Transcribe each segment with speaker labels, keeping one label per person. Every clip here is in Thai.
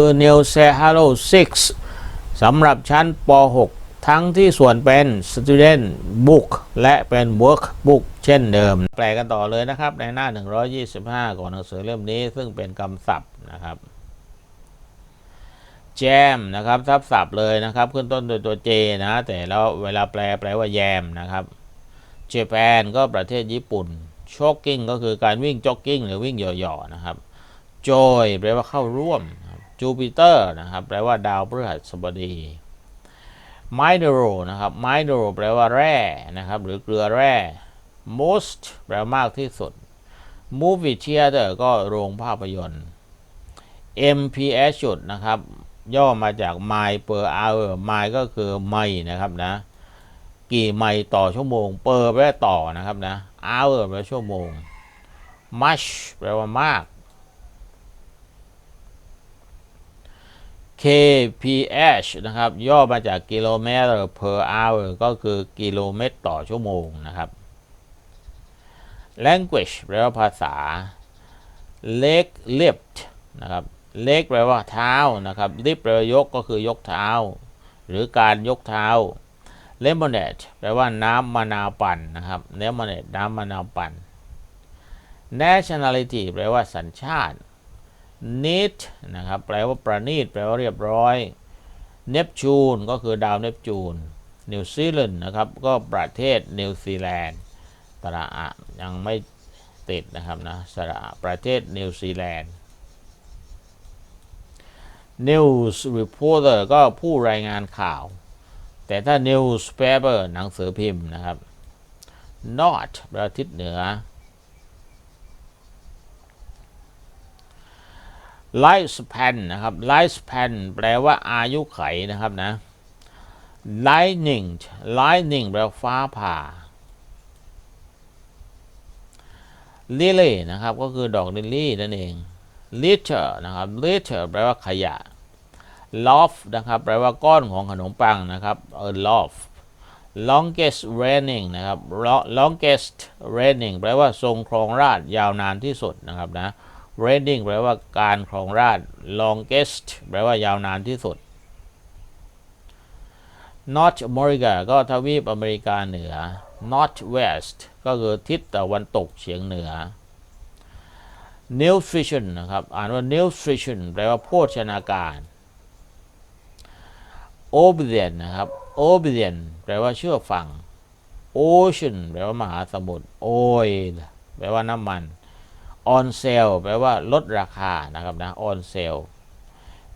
Speaker 1: คือ New s e h a l o 6 สำหรับชั้นป .6 ทั้งที่ส่วนเป็น Student Book และเป็น Workbook เช่นเดิม แปลกันต่อเลยนะครับ ในหน้า 125ก่อนหนังสือเล่มนี้ซึ่งเป็นคำศัพท์นะครับแจมนะครับทับศัพท์เลยนะครับ ขึ้นต้นด้วยตัว J นะ แต่แล้วเวลาแปลแปลว่าแยมนะครับเจแปนก็ประเทศญี่ปุ่นช็อกกิ้งก็คือการวิ่งจ็อกกิ้งหรือวิ่งหย่อๆนะครับจอยแปลว่าเข้าร่วม จูปิเตอร์นะครับแปลว่าดาวพฤหัสบดีไมโดโรนะครับไมโดโรแปลว่าแร่นะครับหรือเกลือแร่ most แปลว่ามากที่สุด movie theater ก็โรงภาพยนตร์ MPS จุดนะครับ ย่อมาจาก mile per hour mile ก็คือไมล์นะครับนะ กี่ไมล์ต่อชั่วโมง per แปลว่าต่อนะครับนะ hour แปลว่าชั่วโมง much แปลว่ามาก kph นะครับ ย่อมาจากกิโลเมตร per hour ก็คือกิโลเมตรต่อชั่วโมงนะครับ language แปลว่าภาษา leg lift นะครับ leg แปลว่าเท้านะครับ lift แปลว่ายกก็คือยกเท้า หรือการยกเท้า lemonade แปลว่าน้ำมะนาวปั่นนะครับ lemonade น้ำมะนาวปั่น nationality แปลว่าสัญชาติ neat นะครับแปลว่าประณีตแปลว่าเรียบร้อย Neptune ก็คือดาวเนปจูนนิวซีแลนด์นะครับ ก็ประเทศนิวซีแลนด์ตระอะยังไม่ติดนะครับนะสระอะประเทศนิวซีแลนด์ News reporter ก็ผู้รายงานข่าว แต่ถ้า newspaper หนังสือพิมพ์นะครับ North ปลว่าทิศเหนือ lifespan นะครับ lifespan แปลว่าอายุไขนะครับนะ lightning lightning แปลว่าฟ้าผ่า lily นะครับ ก็คือดอกลิลลี่นั่นเอง litter นะครับ litter แปลว่าขยะ loaf นะครับ แปลว่าก้อนของขนมปังนะครับเออ loaf longest reigning นะครับ longest reigning แปลว่าทรงครองราชย์ยาวนานที่สุดนะครับนะ reigning แปลว่าการครองราช longest แปลว่ายาวนานที่สุด North America ก็ทวีปอเมริกาเหนือ North West ก็คือทิศตะวันตกเฉียงเหนือ Nutrition นะครับ อ่านว่า Nutrition แปลว่าโภชนาการ Obedient นะครับ Obedient แปลว่าเชื่อฟัง Ocean แปลว่ามหาสมุทร Oil แปลว่าน้ำมัน on sale แปลว่าลดราคานะครับนะ on sale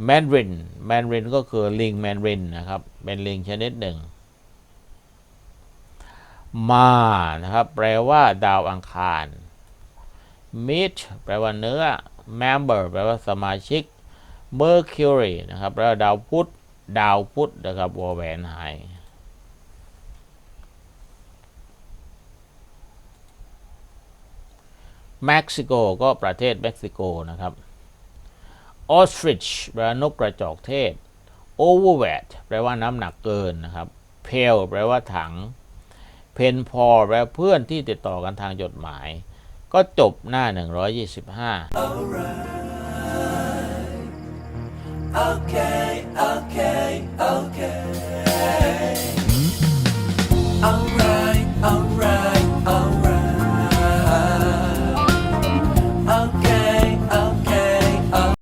Speaker 1: Mandarin Mandarin ก็คือลิง Mandarin นะครับ เป็นลิงชนิดหนึ่ง มานะครับ แปลว่าดาวอังคาร meat แปลว่าเนื้อ member แปลว่าสมาชิก Mercury นะครับแปลว่าดาวพุธดาวพุธนะครับวอแหวนหาย เม็กซิโกก็ประเทศเม็กซิโกนะครับ ostrich แปลว่านกกระจอกเทศ overweight แปลว่าน้ำหนักเกินนะครับ pale แปลว่าถัง pen pal แปลว่าเพื่อนที่ติดต่อกันทางจดหมาย ก็จบหน้า 125
Speaker 2: Okay.